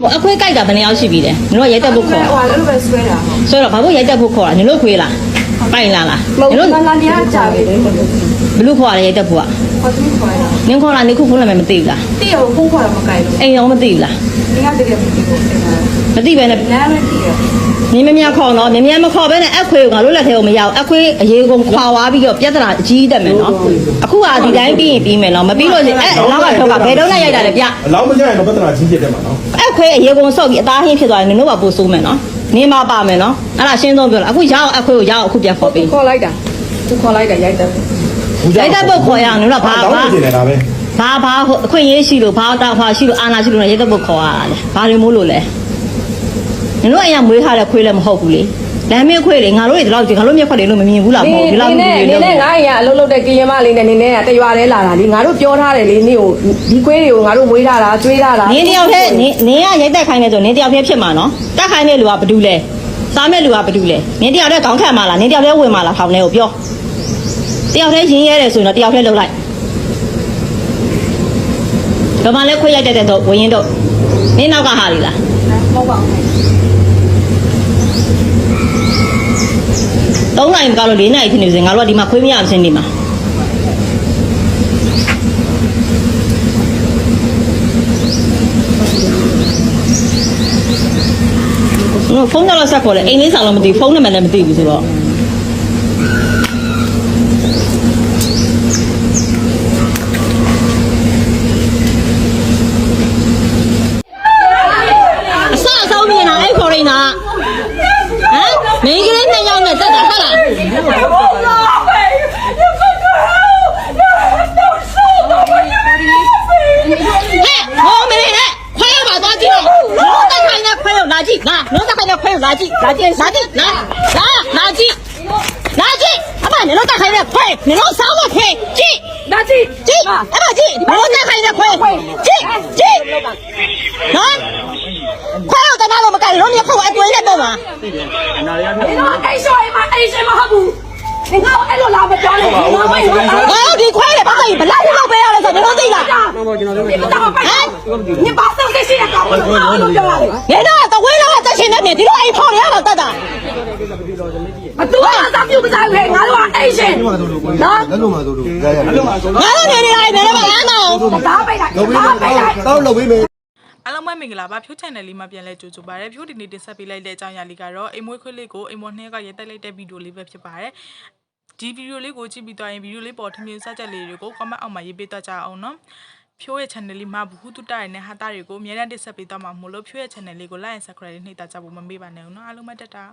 ဟိုအခွေးကြိုက်တာဘယ်နှစ်ယောက်ရှိပြီလဲနင်တို့ကရိုက်တက်ဖို့ခေါ်ဟိုအဲ့လိုပဲဆွဲတာဟောဆိုတော့ဘာလို့ရိုက်တက်ဖို့ခေါ်တာနင်တို့ခွေးလားပိုင်လာလားမဟုတ်နင်တို့ဘူးလာနေရကြာပြီလေဘလူးခေါ်ရရိုက်တက်ဖို့ကဟောသူခေါ်တာနင်ခေါ်လာနေခုဖုန်းနာမည်မသိဘူးလားတိရောဖုန်းခေါ်တာမကြိုက်လို့အိမ်ရောမသိဘူးလား ဒီကတကယ်မသိဘူးအဲ့ဒါမသိပဲနဲ့နားမသိရမြင်းမမြခေါ်တော့မြင်းမမခေါ်ပဲနဲ့အခွေးကငါတို့လက်ထဲကိုမရဘူးအခွေးအရေးကုန်ခွာသွားပြီးတော့ပြဿနာအကြီးတက်မယ်နော်အခုကဒီတိုင်းပြီးရင်ပြီးမယ်နော်မပြီးလို့ရှိရင်အဲလောက်ကထောက်ကဘယ်တော့လိုက်ရိုက်တာလဲဗျအလောင်းမရရင်တော့ပြဿနာကြီးဖြစ်တယ်မှာနော်အခွေးအရေကုန်ဆော့ပြီးအသားဟင်းဖြစ်သွားရင်နင်တို့ကပို့ဆိုးမယ်နော်နေမပါမယ်နော်အဲ့ဒါရှင်းဆုံးပြောလားအခုရအောင်အခွေးကိုရအောင်အခုပြန်ခေါ်ပေးခေါ်လိုက်တာသူခေါ်လိုက်တာရိုက်တယ်ရိုက်တက်ဖို့ခေါ်ရအောင်နင်တို့ကဘာတောင်းဘာနေတယ်ဒါပဲ ဘာဘာဟိုအခွင့်အရေးရှိလို့ဘာတာဖာရှိလို့အာနာရှိလို့လည်းရိုက်တက်ဖို့ခေါ်ရတာလေဘာတွေမို့လို့လဲနင်တို့အရင်မွေးထားတဲ့ခွေးလည်းမဟုတ်ဘူးလေလမ်းမခွေးလေငါတို့တွေဒီလောက်ငါတို့မျက်ခွက်တွေလို့မမြင်ဘူးလားမဟုတ်ဘူးဒီလောက်နေလူတွေနေလို့နဲ့ငါအရင်အလုပ်လုပ်တဲ့ကရင်မလေးနဲ့နေနဲ့ကတရွာလဲလာတာလေငါတို့ပြောထားတယ်လေနေကိုဒီခွေးတွေကိုငါတို့မွေးထားတာကျွေးထားတာနင်းတယောက်တည်းနင်းနင်းကရိုက်တက်ခိုင်းနေဆိုနင်းတယောက်တည်းဖြစ်မှာနော်တက်ခိုင်းတဲ့လူကဘာတူလဲစားမဲ့လူကဘာတူလဲနင်းတယောက်တည်းခေါင်းခံမှာလားနင်းတယောက်တည်းဝင်မှာလားထောင်ထဲကိုပြောတယောက်တည်းရင်းရဲတယ်ဆိုရင်တော့တယောက်တည်းလှုပ်လိုက် ဘာမှလည်းခွေးရိုက်တက်တဲ့တော့ဝင်ရင်တော့နင်းနောက်ကဟာလီလားမဟုတ်ပါဘူး3နိုင်ကောက်လို့4နိုင်ဖြစ်နေစဉ်ငါတို့ကဒီမှာခွေးမရအောင်ရှင်းနေမှာဖုန်းတော့ဆက်ခေါ်လေအိမ်လေးဆောင်လို့မသိဘူးဖုန်းနံပါတ်လည်းမသိဘူးဆိုတော့အစအဆုံးမြင်တာအဲ့ခေါ်ရင်းတာဟမ်မင်းကလေးနှစ်ယောက်နဲ့တက်တာဟုတ်လားဟဲ့ ဟောမင်းနဲ့ခွဲရောက်ပါသွားကြည့်တော့လုံးတက်ခိုင်းနဲ့ခွဲရောက်လာကြည့်လာလုံးတက်ခိုင်းနဲ့ခွဲရောက်လာကြည့်လာကြည့်လာကြည့်လာလာလာကြည့်လာကြည့်အမနင်တို့တက်ခိုင်းနဲ့ခွဲနင်တို့စောင်းမခွဲကြည့်ဒါကြည့်ကြည့်အမကြည့်နင်တို့တက်ခိုင်းနဲ့ခွဲကြည့်ကြည့်နော်ခွဲရောက်တဲ့နားလို့မကလုံးနေခုတ်အတွေ့နဲ့တော့မှာဒီတော့အိတ်ရှော်အိမ်မှာအိတ်ရှင်မဟုတ်ဘူး ဒီကောင်အဲ့လိုလာမပြောနဲ့ဒီကောင်ဝိုင်းဝိုင်းငါတို့ဒီခွဲတယ်ဘာလို့ဘလောက်လောက်ပေးရလဲဆိုတော့သိလားဒီမတော်ပိုက်ညပါစောက်ရှိရကောင်ဘာလို့ပြောရလဲ။နေတော့တဝဲလောက်တက်ရှင်နေတယ်ဒီလိုအိမ်ဖော်ရတော့တတ်တာမတူအသာပြုတ်စားခဲ့ငါတို့ကအိတ်ရှင်နော်လက်လုံးမှာတို့တို့ရရလက်လုံးမှာ။ငါတို့နေနေလိုက်နေတော့အမ်းတော့ဒါပိတ်လိုက်လုပ်ပြီးဒါပိတ်လိုက်တော့လုပ်ပြီးမယ် အားလုံးပဲမင်္ဂလာပါဖြိုး channel လေးမှာပြန်လဲကြိုဆိုပါရစေဖြိုးဒီနေ့တင်ဆက်ပေးလိုက်တဲ့အကြောင်းအရာလေးကတော့အိမ်မွေးခွေးလေးကိုအိမ်မော်နှင်းကရိုက်တက်လိုက်တဲ့ဗီဒီယိုလေးပဲဖြစ်ပါတယ်ဒီဗီဒီယိုလေးကိုကြည့်ပြီးသွားရင်ဗီဒီယိုလေးပေါ်ထင်မြင်စကြက်လေးတွေကို comment အောက်မှာရေးပေးတော့ကြအောင်နော်ဖြိုးရဲ့ channel လေးမှာဘူးတုတရနဲ့ဟာတာတွေကိုအများနဲ့တင်ဆက်ပေးသွားမှာမို့လို့ဖြိုးရဲ့ channel လေးကို like and subscribe လေးနှိပ်တာကြဖို့မမေ့ပါနဲ့ဦးနော်အားလုံးပဲတက်တာ